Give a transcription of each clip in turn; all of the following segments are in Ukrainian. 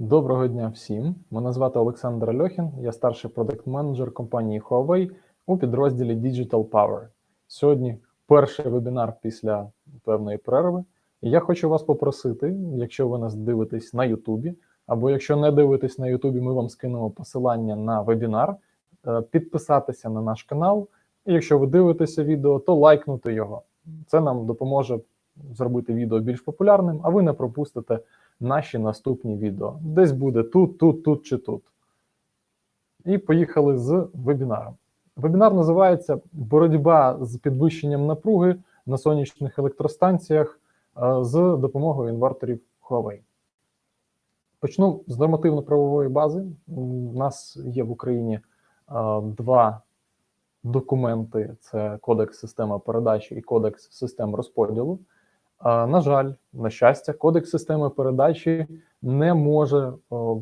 Доброго дня всім. Мене звати Олександр Альохін, я старший продакт-менеджер компанії Huawei у підрозділі Digital Power. Сьогодні перший вебінар після певної перерви. І я хочу вас попросити, якщо ви нас дивитесь на Ютубі, або якщо не дивитесь на Ютубі, ми вам скинемо посилання на вебінар, е, підписатися на наш канал. І якщо ви дивитеся відео, то лайкнути його. Це нам допоможе зробити відео більш популярним, а ви не пропустите наші наступні відео. Десь буде тут, тут, тут чи тут. І поїхали з вебінаром. Вебінар називається Боротьба з підвищенням напруги на сонячних електростанціях е, з допомогою інверторів Huawei. Почну з нормативно-правової бази. У нас є в Україні е, два документи: це Кодекс системи передачі і Кодекс систем розподілу. На жаль, на щастя, кодекс системи передачі не може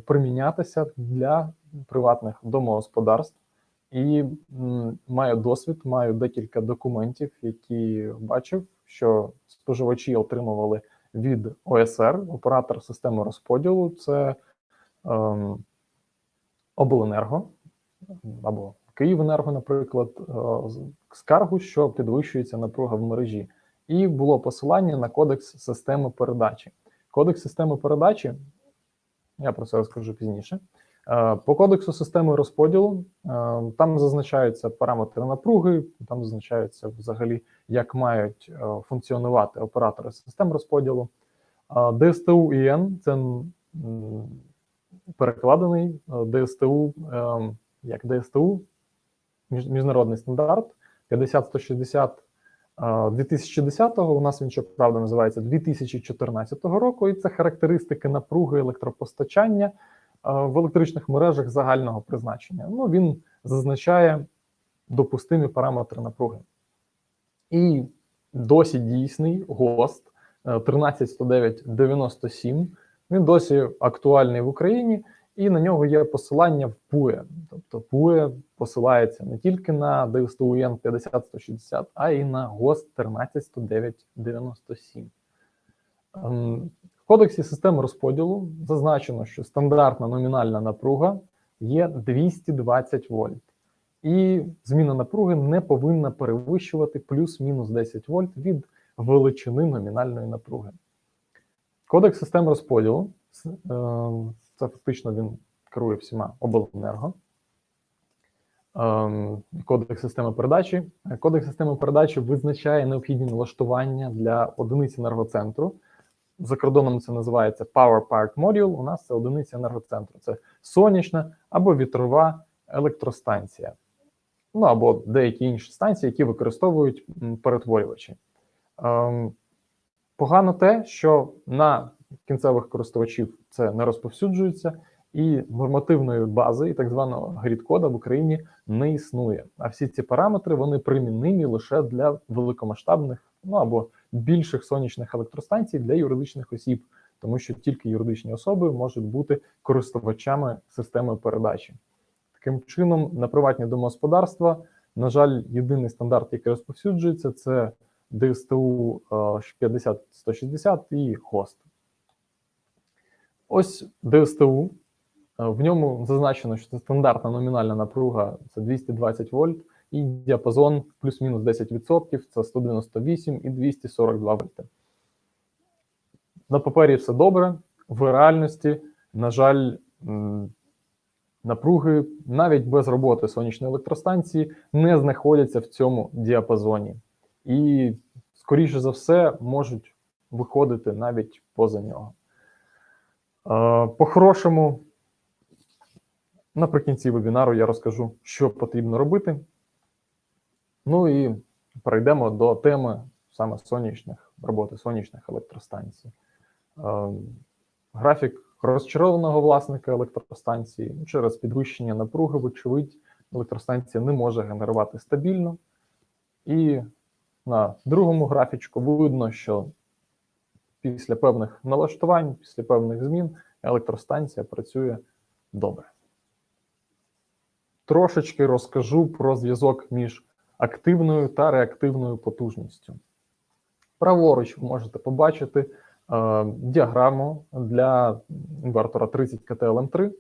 примінятися для приватних домогосподарств. І маю досвід, маю декілька документів, які бачив, що споживачі отримували від ОСР, оператор системи розподілу, це ем, Обленерго або Київенерго, наприклад, е, скаргу, що підвищується напруга в мережі і було посилання на кодекс системи передачі. Кодекс системи передачі, я про це розкажу пізніше. Е, по кодексу системи розподілу е, там зазначаються параметри напруги, там зазначаються взагалі, як мають е, функціонувати оператори систем розподілу. ДСТУ ІН це перекладений ДСТУ як ДСТУ, міжнародний стандарт 50160 2010-го у нас він щоправда називається 2014 року, і це характеристики напруги електропостачання в електричних мережах загального призначення. Ну він зазначає допустимі параметри напруги. І досі дійсний ГОСТ 1310997. Він досі актуальний в Україні і на нього є посилання в PUE. Тобто PUE посилається не тільки на ДСТУН 50160, а й на ГОСТ 1310997. Ем, в кодексі системи розподілу зазначено, що стандартна номінальна напруга є 220 вольт, і зміна напруги не повинна перевищувати плюс-мінус 10 вольт від величини номінальної напруги. Кодекс систем розподілу ем, це фактично він керує всіма обленерго. Ем, кодекс системи передачі. Кодекс системи передачі визначає необхідні налаштування для одиниці енергоцентру. За кордоном це називається Power Park Module. У нас це одиниця енергоцентру. Це сонячна або вітрова електростанція. Ну або деякі інші станції, які використовують перетворювачі. Ем, погано те, що на кінцевих користувачів це не розповсюджується, і нормативної бази, і так званого грід-кода в Україні не існує. А всі ці параметри вони примінimі лише для великомасштабних, ну або більших сонячних електростанцій для юридичних осіб, тому що тільки юридичні особи можуть бути користувачами системи передачі. Таким чином, на приватні домогосподарства, на жаль, єдиний стандарт, який розповсюджується, це ДСТУ 50160 і ХОСТ. Ось ДСТУ. В ньому зазначено, що це стандартна номінальна напруга це 220 вольт, і діапазон плюс-мінус 10% це 198 і 242 вольти. На папері все добре. В реальності, на жаль, напруги навіть без роботи сонячної електростанції не знаходяться в цьому діапазоні. І, скоріше за все, можуть виходити навіть поза нього. По-хорошому, наприкінці вебінару я розкажу, що потрібно робити. Ну і перейдемо до теми саме сонячних роботи сонячних електростанцій. Графік розчарованого власника електростанції ну, через підвищення напруги, вочевидь, електростанція не може генерувати стабільно. І на другому графічку видно, що після певних налаштувань, після певних змін електростанція працює добре. Трошечки розкажу про зв'язок між активною та реактивною потужністю. Праворуч ви можете побачити е, діаграму для інвертора 30 КТЛМ3.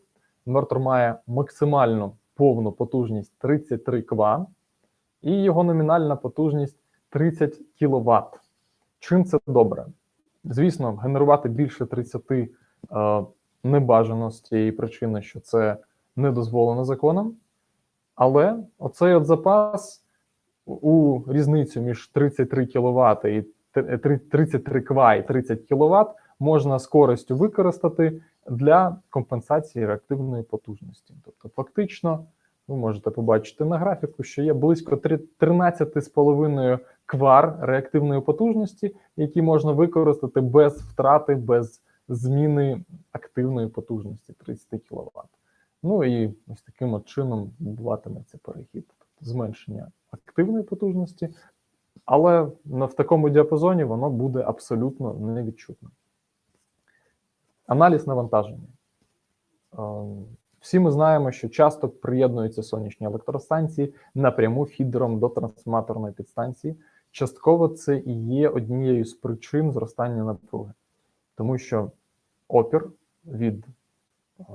Інвертор має максимальну повну потужність 33 кВт і його номінальна потужність 30 кВт. Чим це добре? Звісно, генерувати більше 30 е, не бажано з тієї причини, що це не дозволено законом. Але оцей от запас у різницю між 33 кВт і 33 ква і 30 кВт можна з користю використати для компенсації реактивної потужності. Тобто, фактично, ви можете побачити на графіку, що є близько 13,5 квар реактивної потужності, які можна використати без втрати, без зміни активної потужності 30 кВт. Ну і ось таким от чином відбуватиметься перехід, тобто зменшення активної потужності, але в такому діапазоні воно буде абсолютно невідчутно. Аналіз навантаження. Ем, всі ми знаємо, що часто приєднуються сонячні електростанції напряму фідером до трансформаторної підстанції. Частково це і є однією з причин зростання напруги, тому що опір від ем,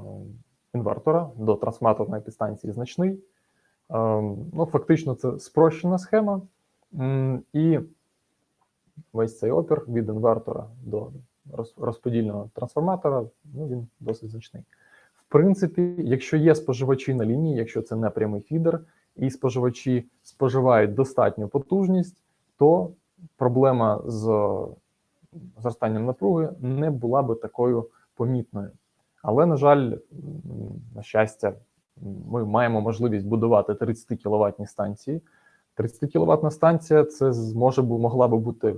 інвертора до трансформаторної підстанції значний. Ем, ну, Фактично, це спрощена схема, і весь цей опір від інвертора до розподільного трансформатора ну, він досить значний. В принципі, якщо є споживачі на лінії, якщо це не прямий фідер, і споживачі споживають достатню потужність, то проблема з зростанням напруги не була би такою помітною. Але, на жаль, на щастя, ми маємо можливість будувати 30 кВт станції. 30 кВт станція це зможе могла би бути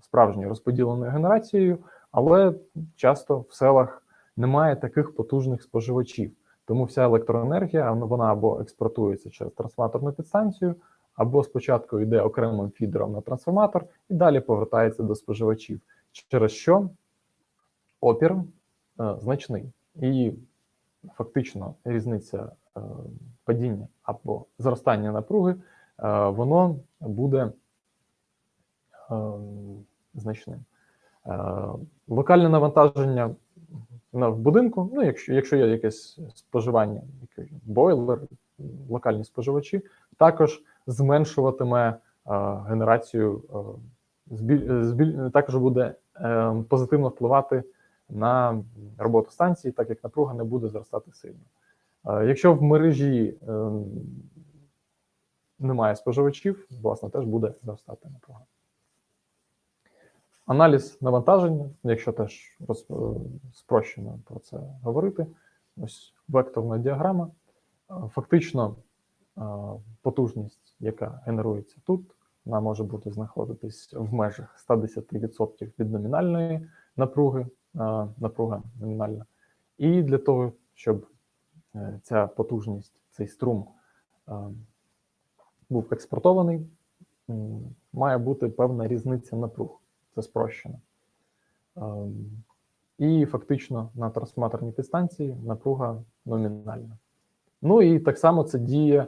справжньою розподіленою генерацією, але часто в селах немає таких потужних споживачів. Тому вся електроенергія вона або експортується через трансформаторну підстанцію, або спочатку йде окремим фідером на трансформатор і далі повертається до споживачів, через що опір е, значний. І фактично різниця е, падіння або зростання напруги, е, воно буде е, значним. Локальне навантаження в будинку, ну, якщо якщо є якесь споживання, бойлер, локальні споживачі, також зменшуватиме генерацію, збіль, збіль, також буде позитивно впливати на роботу станції, так як напруга не буде зростати сильно. Якщо в мережі ем, немає споживачів, власне, теж буде зростати напруга. Аналіз навантаження, якщо теж роз, е, спрощено про це говорити, ось векторна діаграма. Фактично, потужність, яка генерується тут, вона може бути знаходитись в межах 110% від номінальної напруги напруга номінальна. І для того, щоб е, ця потужність, цей струм був експортований, має бути певна різниця напруг. Це спрощено. І фактично на трансформаторній підстанції напруга номінальна. Ну і так само це діє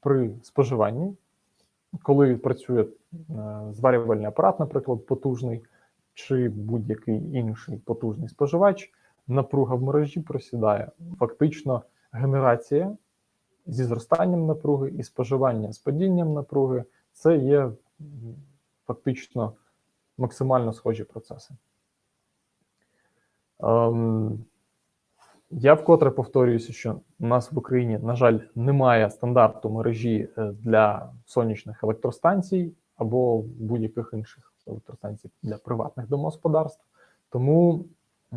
при споживанні, коли працює е, зварювальний апарат, наприклад, потужний чи будь-який інший потужний споживач, напруга в мережі просідає. Фактично, генерація зі зростанням напруги і споживання з падінням напруги це є фактично максимально схожі процеси. Ем, я вкотре повторююся, що у нас в Україні, на жаль, немає стандарту мережі е, для сонячних електростанцій або будь-яких інших електростанцій для приватних домогосподарств. Тому е,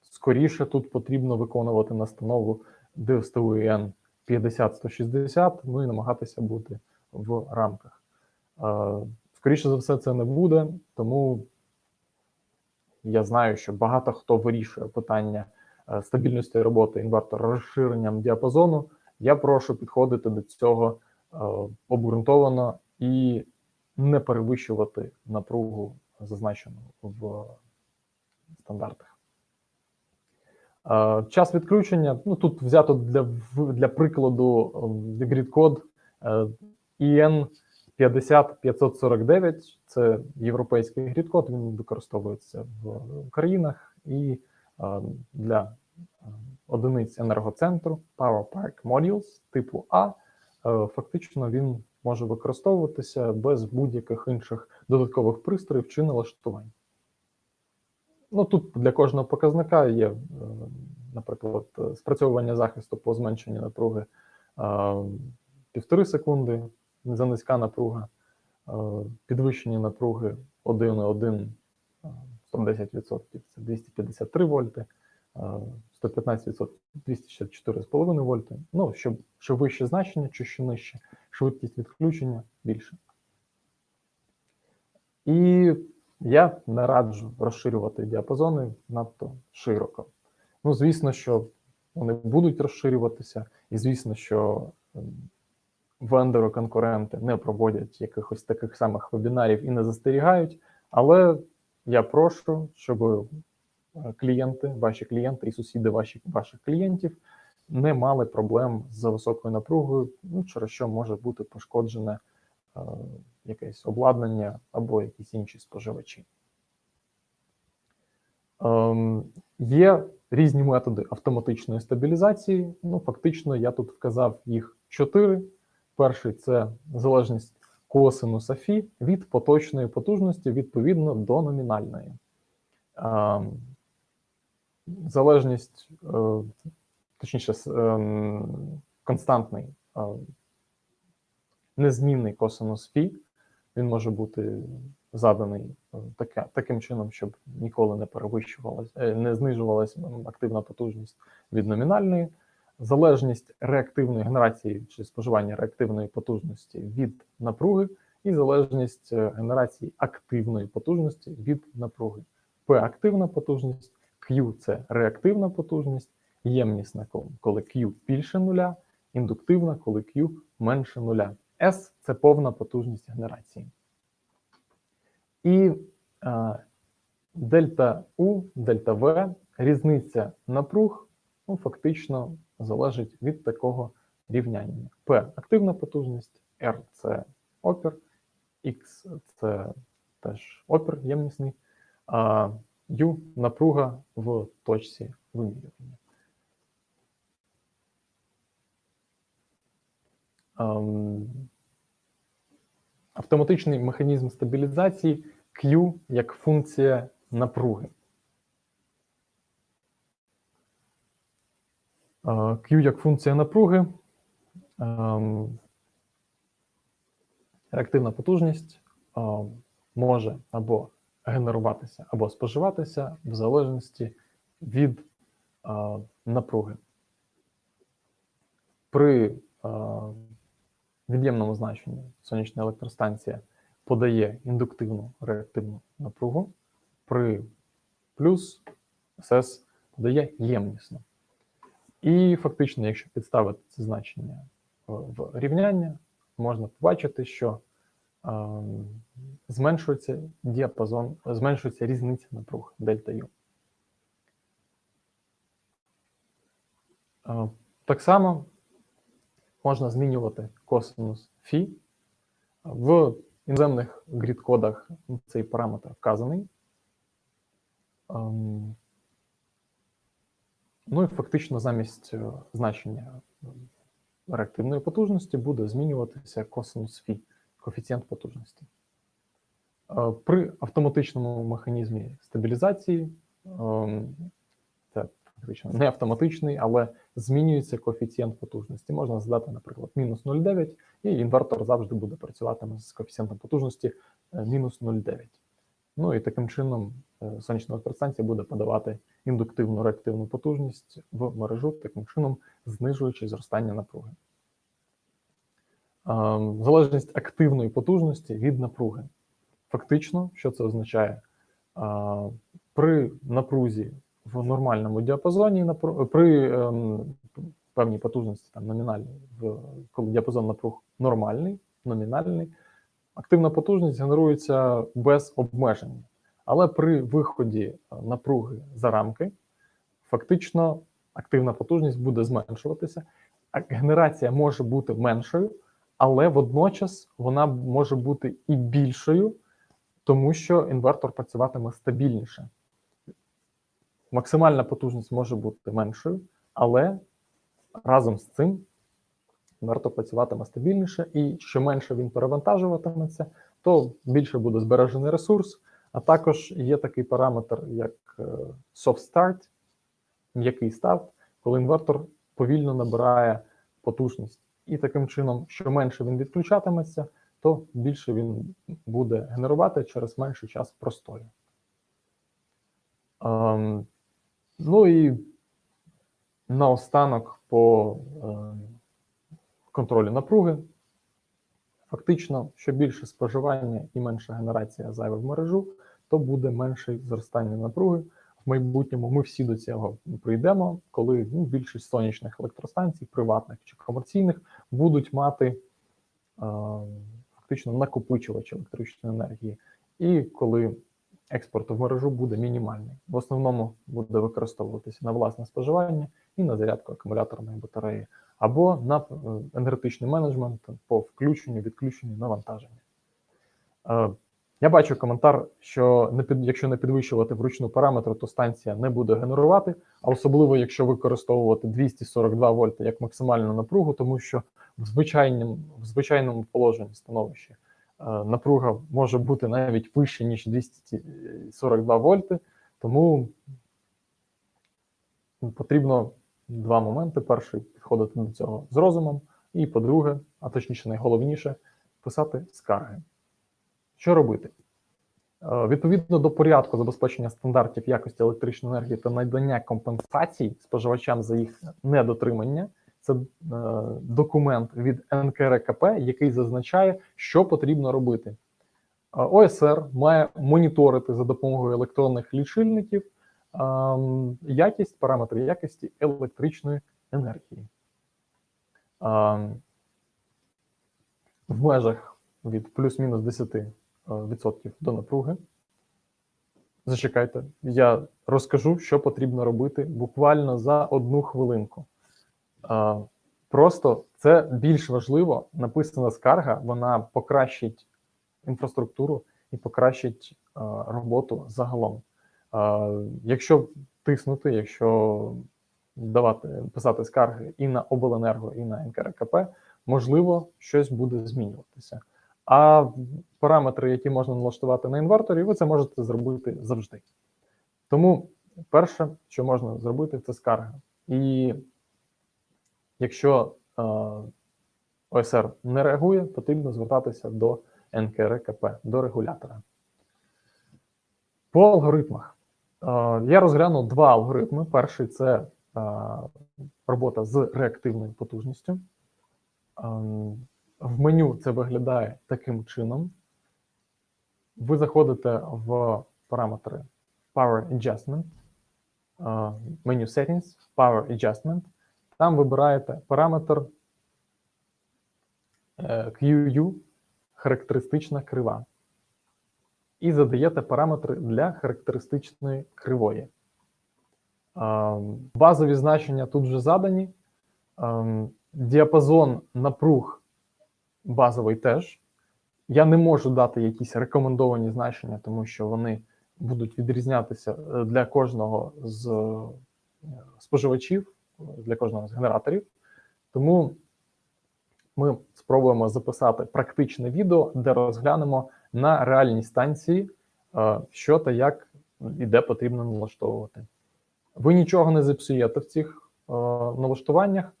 скоріше тут потрібно виконувати настанову ДСТУН 50-160, ну і намагатися бути в рамках. Е, скоріше за все, це не буде, тому я знаю, що багато хто вирішує питання стабільності роботи інвертора розширенням діапазону. Я прошу підходити до цього обґрунтовано і не перевищувати напругу, зазначену в стандартах. Час відключення. Ну тут взято для для прикладу grid код EN 50549 це європейський грід-код, він використовується в країнах і е, для е, одиниць енергоцентру Power Park Modules типу А. е, Фактично він може використовуватися без будь-яких інших додаткових пристроїв чи налаштувань. Ну тут для кожного показника є, е, наприклад, е, спрацьовування захисту по зменшенню напруги е, півтори секунди, занизька напруга, е, підвищення напруги 1,1 е, 110% це 253 вольти, е, 115% 264,5 вольти. Ну, що, що вище значення, чи що нижче, швидкість відключення більше. І я не раджу розширювати діапазони надто широко. Ну, звісно, що вони будуть розширюватися, і звісно, що ем, вендори-конкуренти не проводять якихось таких самих вебінарів і не застерігають. Але я прошу, щоб е, клієнти, ваші клієнти і сусіди ваших, ваших клієнтів не мали проблем з високою напругою, ну, через що може бути пошкоджене е, якесь обладнання або якісь інші споживачі. Ем, Є різні методи автоматичної стабілізації. Ну, фактично, я тут вказав їх чотири. Перший це залежність косинуса Фі від поточної потужності відповідно до номінальної. Ем, Залежність, е, точніше, ем, константний е, незмінний косинус Фі. Він може бути заданий е, таке, таким чином, щоб ніколи не перевищувалась, не знижувалась активна потужність від номінальної. Залежність реактивної генерації чи споживання реактивної потужності від напруги, і залежність е, генерації активної потужності від напруги. P активна потужність, Q це реактивна потужність, ємнісна, коли- Q більше нуля, індуктивна, коли Q менше нуля. S це повна потужність генерації. І е, дельта U, дельта V, різниця напруг ну, фактично залежить від такого рівняння. P активна потужність, R це опір, X це теж опір ємнісний, а U напруга в точці вимірювання. Ем, Автоматичний механізм стабілізації Q як функція напруги. Q як функція напруги. ем, Реактивна потужність може або генеруватися, або споживатися в залежності від напруги. При від'ємному значенні сонячна електростанція подає індуктивну реактивну напругу, при плюс СС подає ємнісну. І фактично, якщо підставити це значення в в рівняння, можна побачити, що е, зменшується діапазон, зменшується різниця напруг дельта Ю. Е, Так само можна змінювати косинус Фі. В іноземних грід-кодах цей параметр вказаний. Ем, Ну і фактично замість е, значення е, реактивної потужності буде змінюватися косинус Фі, коефіцієнт потужності. Е, При автоматичному механізмі стабілізації ем, це фактично не автоматичний, але змінюється коефіцієнт потужності. Можна задати, наприклад, мінус 0,9, і інвертор завжди буде працювати з коефіцієнтом потужності мінус 0,9. Ну і таким чином е, сонячна електростанція буде подавати індуктивну реактивну потужність в мережу, таким чином знижуючи зростання напруги. Ем, Залежність активної потужності від напруги. Фактично, що це означає? Е, При напрузі в нормальному діапазоні, при ем, певній потужності там, номінальній, коли діапазон напруг нормальний, номінальний, активна потужність генерується без обмеження. Але при виході е, напруги за рамки, фактично активна потужність буде зменшуватися, генерація може бути меншою, але водночас вона може бути і більшою, тому що інвертор працюватиме стабільніше. Максимальна потужність може бути меншою, але разом з цим інвертор працюватиме стабільніше, і що менше він перевантажуватиметься, то більше буде збережений ресурс. А також є такий параметр, як е, soft start, м'який старт, коли інвертор повільно набирає потужність. І таким чином, що менше він відключатиметься, то більше він буде генерувати через менший час простою. Ем, ну і наостанок по ем, контролю напруги. Фактично, що більше споживання і менша генерація зайве в мережу, то буде менше зростання напруги. В майбутньому ми всі до цього прийдемо, коли ну, більшість сонячних електростанцій, приватних чи комерційних, будуть мати е, фактично накопичувач електричної енергії, і коли експорт в мережу буде мінімальний. В основному буде використовуватися на власне споживання і на зарядку акумуляторної батареї, або на е, енергетичний менеджмент по включенню, відключенню навантаження. Е, я бачу коментар, що не під, якщо не підвищувати вручну параметри, то станція не буде генерувати, а особливо якщо використовувати 242 вольти як максимальну напругу, тому що в звичайному в звичайному положенні становищі е, напруга може бути навіть вище, ніж 242 вольти, тому потрібно два моменти: перший підходити до цього з розумом, і по-друге, а точніше, найголовніше, писати скарги. Що робити? Е, відповідно до порядку забезпечення стандартів якості електричної енергії та надання компенсацій споживачам за їх недотримання, це е, документ від НКРКП, який зазначає, що потрібно робити. Е, ОСР має моніторити за допомогою електронних лічильників якість, параметри якості електричної енергії. В межах від плюс-мінус 10 відсотків до напруги. Зачекайте, я розкажу, що потрібно робити буквально за одну хвилинку. Просто це більш важливо. Написана скарга, вона покращить інфраструктуру і покращить роботу загалом. Якщо тиснути, якщо давати писати скарги і на обленерго, і на НКРКП, можливо, щось буде змінюватися. А параметри, які можна налаштувати на інверторі, ви це можете зробити завжди. Тому перше, що можна зробити, це скарга. І якщо е, ОСР не реагує, потрібно звертатися до НКРКП, до регулятора. По алгоритмах. Е, я розгляну два алгоритми. Перший це е, робота з реактивною потужністю. В меню це виглядає таким чином. Ви заходите в параметри Power Adjustment, меню Settings, Power Adjustment. Там вибираєте параметр QU, характеристична крива. І задаєте параметри для характеристичної кривої. Базові значення тут вже задані. Діапазон напруг базовий теж. Я не можу дати якісь рекомендовані значення, тому що вони будуть відрізнятися е, для кожного з е, споживачів, для кожного з генераторів. Тому ми спробуємо записати практичне відео, де розглянемо на реальній станції, е, що та як і де потрібно налаштовувати. Ви нічого не зіпсуєте в цих налаштуваннях.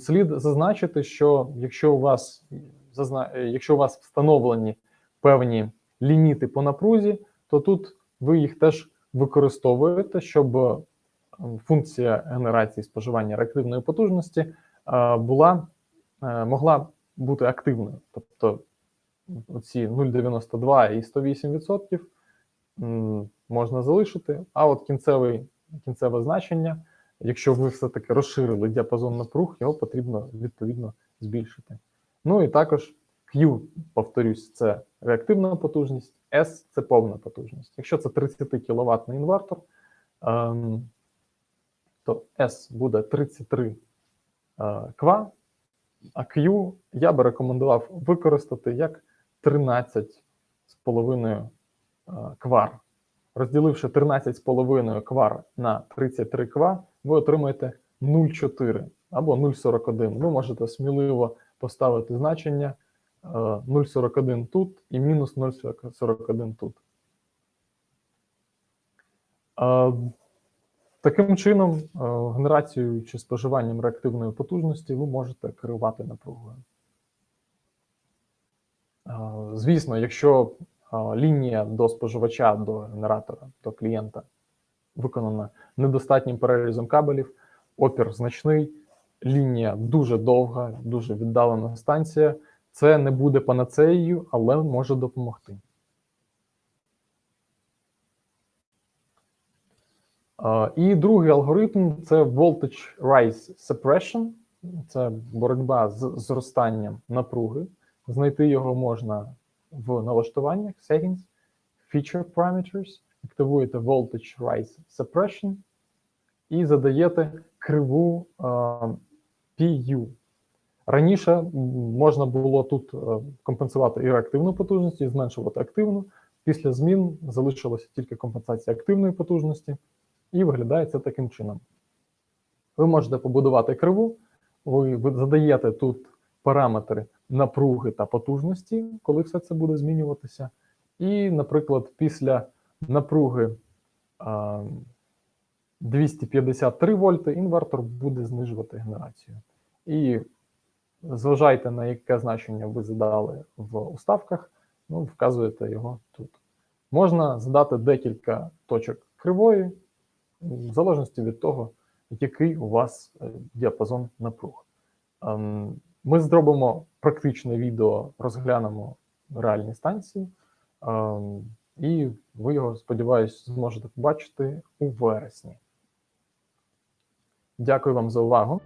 Слід зазначити, що якщо у вас якщо у вас встановлені певні ліміти по напрузі, то тут ви їх теж використовуєте, щоб функція генерації споживання реактивної потужності була е, могла бути активною. Тобто ці 0,92 і 108% можна залишити, а от кінцевий, кінцеве значення. Якщо ви все-таки розширили діапазон напруг, його потрібно відповідно збільшити. Ну і також Q, повторюсь, це реактивна потужність, S це повна потужність. Якщо це 30 кВт інвертор, ем, то S буде 33 е, ква, А Q я би рекомендував використати як 13,5 е, квар. Розділивши 13,5 квар на 33 ква, ви отримаєте 0,4 або 0,41. Ви можете сміливо поставити значення е, 0,41 тут і мінус 0,41 тут. Е, Таким чином, е, генерацією чи споживанням реактивної потужності ви можете керувати напругою. Звісно, якщо лінія до споживача, до генератора, до клієнта виконана недостатнім перерізом кабелів, опір значний, лінія дуже довга, дуже віддалена станція. Це не буде панацеєю, але може допомогти. І другий алгоритм це Voltage Rise Suppression. Це боротьба з зростанням напруги. Знайти його можна в налаштуваннях Settings, Feature Parameters, активуєте Voltage Rise Suppression і задаєте криву е, PU. Раніше можна було тут е, компенсувати і реактивну потужність, і зменшувати активну. Після змін залишилася тільки компенсація активної потужності, і виглядає це таким чином. Ви можете побудувати криву, ви задаєте тут параметри напруги та потужності, коли все це буде змінюватися. І, наприклад, після напруги 253 вольти інвертор буде знижувати генерацію. І зважайте на яке значення ви задали в уставках, ну, вказуєте його тут. Можна задати декілька точок кривої, в залежності від того, який у вас е, діапазон напруг. Ми зробимо практичне відео, розглянемо реальні станції, ем, і ви його, сподіваюся, зможете побачити у вересні. Дякую вам за увагу.